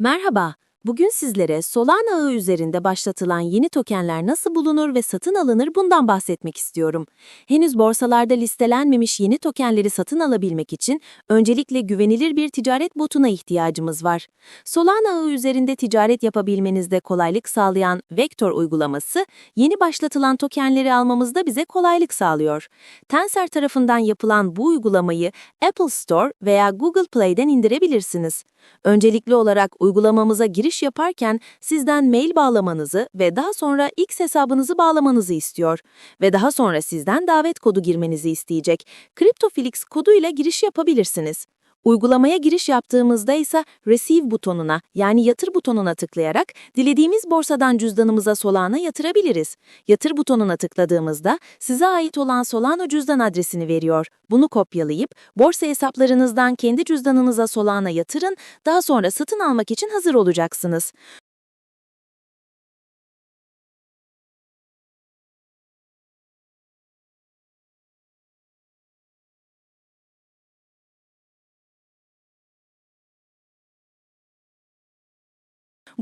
Merhaba, bugün sizlere Solana ağı üzerinde başlatılan yeni tokenler nasıl bulunur ve satın alınır bundan bahsetmek istiyorum. Henüz borsalarda listelenmemiş yeni tokenleri satın alabilmek için öncelikle güvenilir bir ticaret botuna ihtiyacımız var. Solana ağı üzerinde ticaret yapabilmenizde kolaylık sağlayan Vector uygulaması, yeni başlatılan tokenleri almamızda bize kolaylık sağlıyor. Tensor tarafından yapılan bu uygulamayı Apple Store veya Google Play'den indirebilirsiniz. Öncelikli olarak uygulamamıza giriş yaparken sizden mail bağlamanızı ve daha sonra X hesabınızı bağlamanızı istiyor ve daha sonra sizden davet kodu girmenizi isteyecek. CryptoFelix koduyla giriş yapabilirsiniz. Uygulamaya giriş yaptığımızda ise Receive butonuna yani yatır butonuna tıklayarak dilediğimiz borsadan cüzdanımıza Solana yatırabiliriz. Yatır butonuna tıkladığımızda size ait olan Solana cüzdan adresini veriyor. Bunu kopyalayıp borsa hesaplarınızdan kendi cüzdanınıza Solana yatırın, daha sonra satın almak için hazır olacaksınız.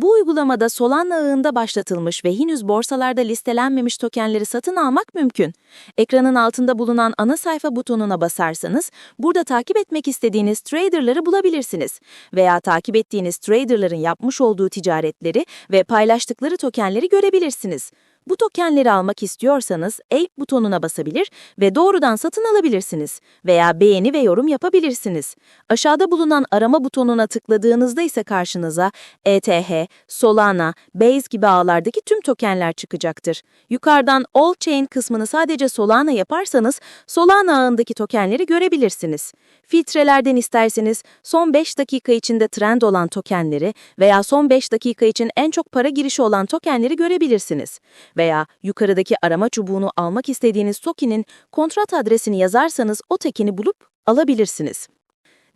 Bu uygulamada Solana ağında başlatılmış ve henüz borsalarda listelenmemiş tokenleri satın almak mümkün. Ekranın altında bulunan ana sayfa butonuna basarsanız, burada takip etmek istediğiniz traderları bulabilirsiniz veya takip ettiğiniz traderların yapmış olduğu ticaretleri ve paylaştıkları tokenleri görebilirsiniz. Bu tokenleri almak istiyorsanız Ape butonuna basabilir ve doğrudan satın alabilirsiniz veya beğeni ve yorum yapabilirsiniz. Aşağıda bulunan arama butonuna tıkladığınızda ise karşınıza ETH, Solana, Base gibi ağlardaki tüm tokenler çıkacaktır. Yukarıdan All Chain kısmını sadece Solana yaparsanız Solana ağındaki tokenleri görebilirsiniz. Filtrelerden isterseniz son 5 dakika içinde trend olan tokenleri veya son 5 dakika için en çok para girişi olan tokenleri görebilirsiniz veya yukarıdaki arama çubuğunu almak istediğiniz tokenin kontrat adresini yazarsanız o tekeni bulup alabilirsiniz.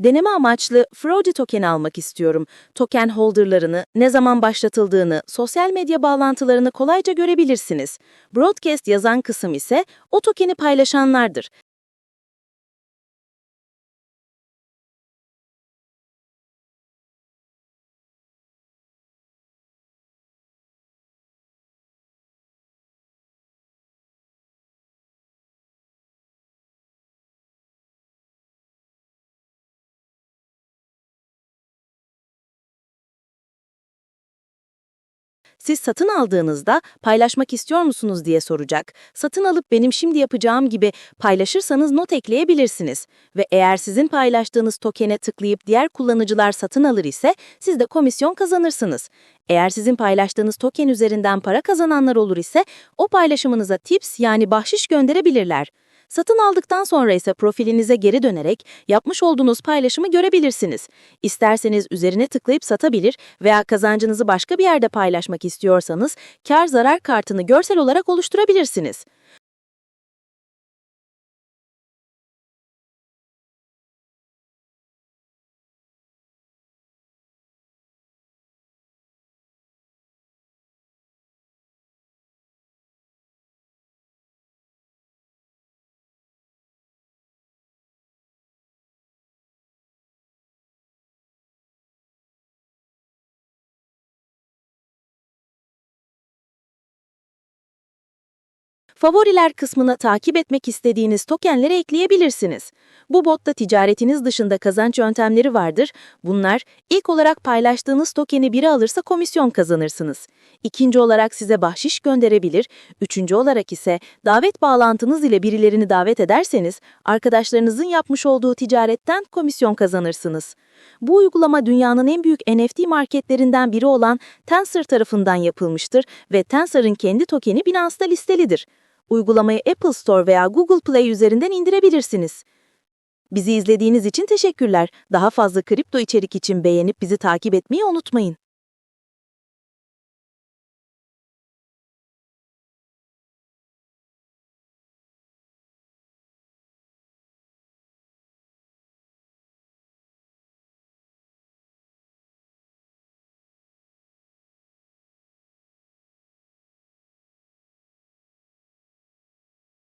Deneme amaçlı Fraudy tokeni almak istiyorum. Token holderlarını, ne zaman başlatıldığını, sosyal medya bağlantılarını kolayca görebilirsiniz. Broadcast yazan kısım ise o tokeni paylaşanlardır. Siz satın aldığınızda paylaşmak istiyor musunuz diye soracak. Satın alıp benim şimdi yapacağım gibi paylaşırsanız not ekleyebilirsiniz. Ve eğer sizin paylaştığınız tokene tıklayıp diğer kullanıcılar satın alır ise siz de komisyon kazanırsınız. Eğer sizin paylaştığınız token üzerinden para kazananlar olur ise o paylaşımınıza tips yani bahşiş gönderebilirler. Satın aldıktan sonra ise profilinize geri dönerek yapmış olduğunuz paylaşımı görebilirsiniz. İsterseniz üzerine tıklayıp satabilir veya kazancınızı başka bir yerde paylaşmak istiyorsanız kar zarar kartını görsel olarak oluşturabilirsiniz. Favoriler kısmına takip etmek istediğiniz tokenleri ekleyebilirsiniz. Bu botta ticaretiniz dışında kazanç yöntemleri vardır. Bunlar ilk olarak paylaştığınız tokeni biri alırsa komisyon kazanırsınız. İkinci olarak size bahşiş gönderebilir. Üçüncü olarak ise davet bağlantınız ile birilerini davet ederseniz arkadaşlarınızın yapmış olduğu ticaretten komisyon kazanırsınız. Bu uygulama dünyanın en büyük NFT marketlerinden biri olan Tensor tarafından yapılmıştır ve Tensor'ın kendi tokeni Binance'da listelidir. Uygulamayı Apple Store veya Google Play üzerinden indirebilirsiniz. Bizi izlediğiniz için teşekkürler. Daha fazla kripto içerik için beğenip bizi takip etmeyi unutmayın.